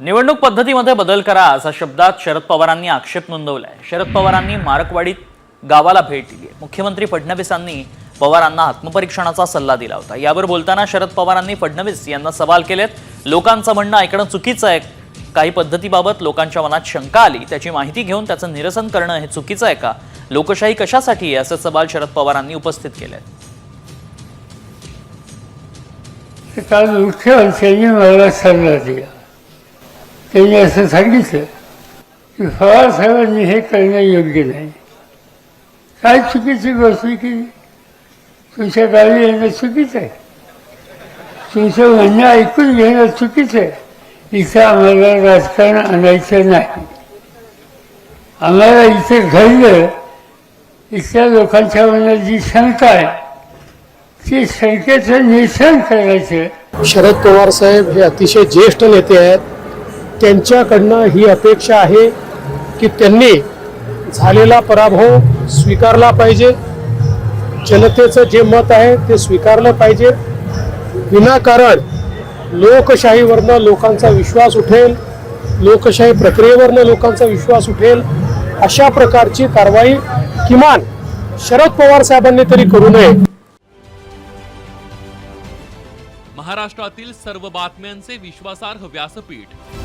निवडणूक पद्धतीमध्ये बदल करा असा शब्दात शरद पवारांनी आक्षेप नोंदवलाय. शरद पवारांनी मारकवाडीत गावाला भेट दिली मुख्यमंत्री फडणवीसांनी पवारांना आत्मपरीक्षणाचा सल्ला दिला होता. यावर बोलताना शरद पवारांनी फडणवीस यांना सवाल केलेत. लोकांचं म्हणणं ऐकणं चुकीचं आहे. काही पद्धतीबाबत लोकांच्या मनात शंका आली. त्याची माहिती घेऊन त्याचं निरसन करणं हे चुकीचं आहे का? लोकशाही कशासाठी आहे? असे सवाल शरद पवारांनी उपस्थित केले काल मुख्यमंत्र्यांनी मला सल्ला दिला. त्यांनी असं सांगितलं. की पवार साहेबांनी हे करणं योग्य नाही. काय चुकीची गोष्ट की तुमच्या गावी येणं चुकीचं आहे? तुमचं म्हणणं ऐकून घेणं चुकीचं आहे. इथं आम्हाला राजकारण आणायचं नाही. आम्हाला इथे घडलं इथल्या लोकांच्या मनात जी शंका आहे ती शंकेचं निरसन करायचं. शरद पवार साहेब हे अतिशय ज्येष्ठ नेते आहेत. त्यांच्याकडनं ही अपेक्षा आहे की त्यांनी झालेला पराभव स्वीकारला पाहिजे. जनतेचं जे मत आहे ते स्वीकारलं पाहिजे. विनाकारण लोकशाहीवरनं लोकांचा विश्वास उठेल लोकशाही प्रक्रियेवरनं लोकांचा विश्वास उठेल अशा प्रकारची कारवाई किमान शरद पवार साहेबांनी तरी करू नये. महाराष्ट्रातील सर्व बातम्यांचे विश्वासार्ह व्यासपीठ